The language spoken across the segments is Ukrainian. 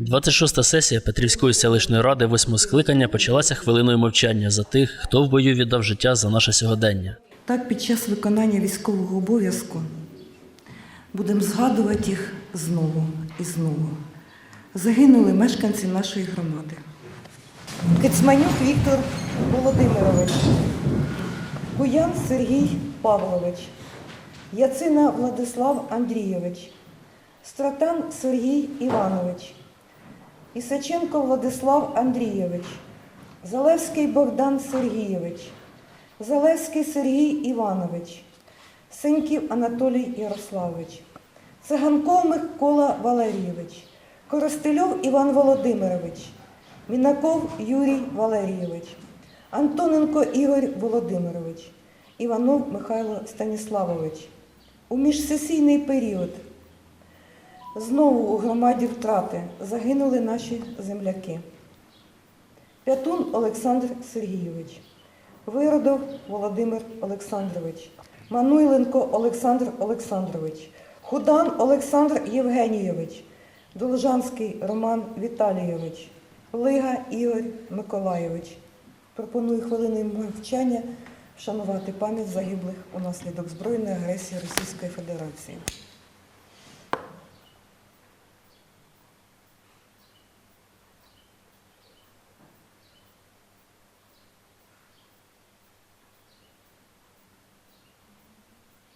26-та сесія Петрівської селищної ради восьмого скликання почалася хвилиною мовчання за тих, хто в бою віддав життя за наше сьогодення. Так, під час виконання військового обов'язку будемо згадувати їх знову і знову. Загинули мешканці нашої громади. Кицманюк Віктор Володимирович, Куян Сергій Павлович, Яцина Владислав Андрійович, Стратан Сергій Іванович, Ісаченко Владислав Андрійович, Залевський Богдан Сергійович, Залевський Сергій Іванович, Сеньків Анатолій Ярославович, Циганков Микола Валерійович, Коростельов Іван Володимирович, Мінаков Юрій Валерійович, Антоненко Ігор Володимирович, Іванов Михайло Станіславович. У міжсесійний період знову у громаді втрати загинули наші земляки. П'ятун Олександр Сергійович, Виродов Володимир Олександрович, Мануйленко Олександр Олександрович, Худан Олександр Євгенійович, Должанський Роман Віталійович, Лига Ігор Миколайович. Пропоную хвилиною мовчання вшанувати пам'ять загиблих унаслідок збройної агресії Російської Федерації.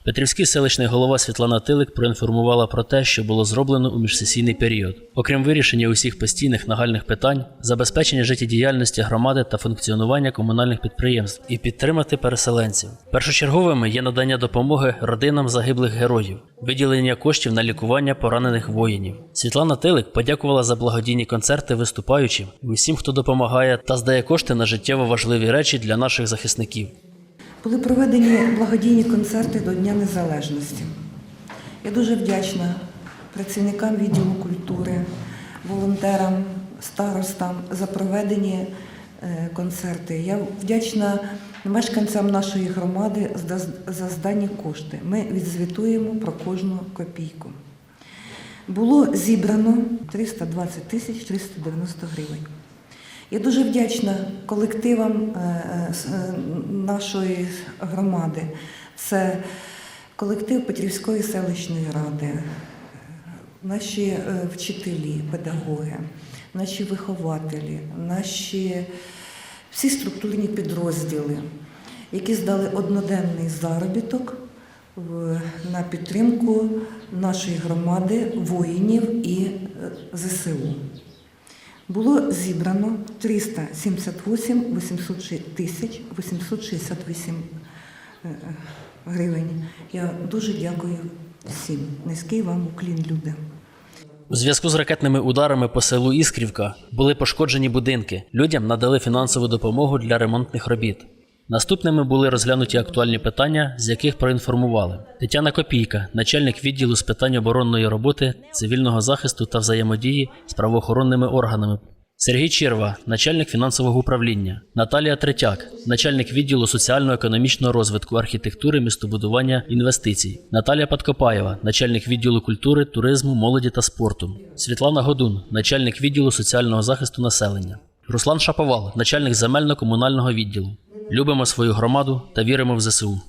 Петрівський селищний голова Світлана Тилик проінформувала про те, що було зроблено у міжсесійний період. Окрім вирішення усіх постійних нагальних питань, забезпечення життєдіяльності громади та функціонування комунальних підприємств і підтримати переселенців. Першочерговими є надання допомоги родинам загиблих героїв, виділення коштів на лікування поранених воїнів. Світлана Тилик подякувала за благодійні концерти виступаючим усім, хто допомагає та здає кошти на життєво важливі речі для наших захисників. Були проведені благодійні концерти до Дня Незалежності. Я дуже вдячна працівникам відділу культури, волонтерам, старостам за проведені е, концерти. Я вдячна мешканцям нашої громади за- за здані кошти. Ми відзвітуємо про кожну копійку. Було зібрано 320 тисяч 390 гривень. Я дуже вдячна колективам е, е, е, нашої громади. Це колектив Петрівської селищної ради, наші вчителі, педагоги, наші вихователі, наші всі структурні підрозділи, які здали одноденний заробіток на підтримку нашої громади, воїнів і ЗСУ. Було зібрано 378 806 тисяч 868 е, е, гривень. Я дуже дякую всім. Низький вам уклін, люди. У зв'язку з ракетними ударами по селу Іскрівка були пошкоджені будинки. Людям надали фінансову допомогу для ремонтних робіт. Наступними були розглянуті актуальні питання, з яких проінформували. Тетяна Копійка, начальник відділу з питань оборонної роботи, цивільного захисту та взаємодії з правоохоронними органами. Сергій Черва, начальник фінансового управління, Наталія Третяк, начальник відділу соціально-економічного розвитку, архітектури, містобудування інвестицій, Наталія Подкопаєва, начальник відділу культури, туризму, молоді та спорту, Світлана Годун, начальник відділу соціального захисту населення, Руслан Шаповал, начальник земельно-комунального відділу. Любимо свою громаду та віримо в ЗСУ.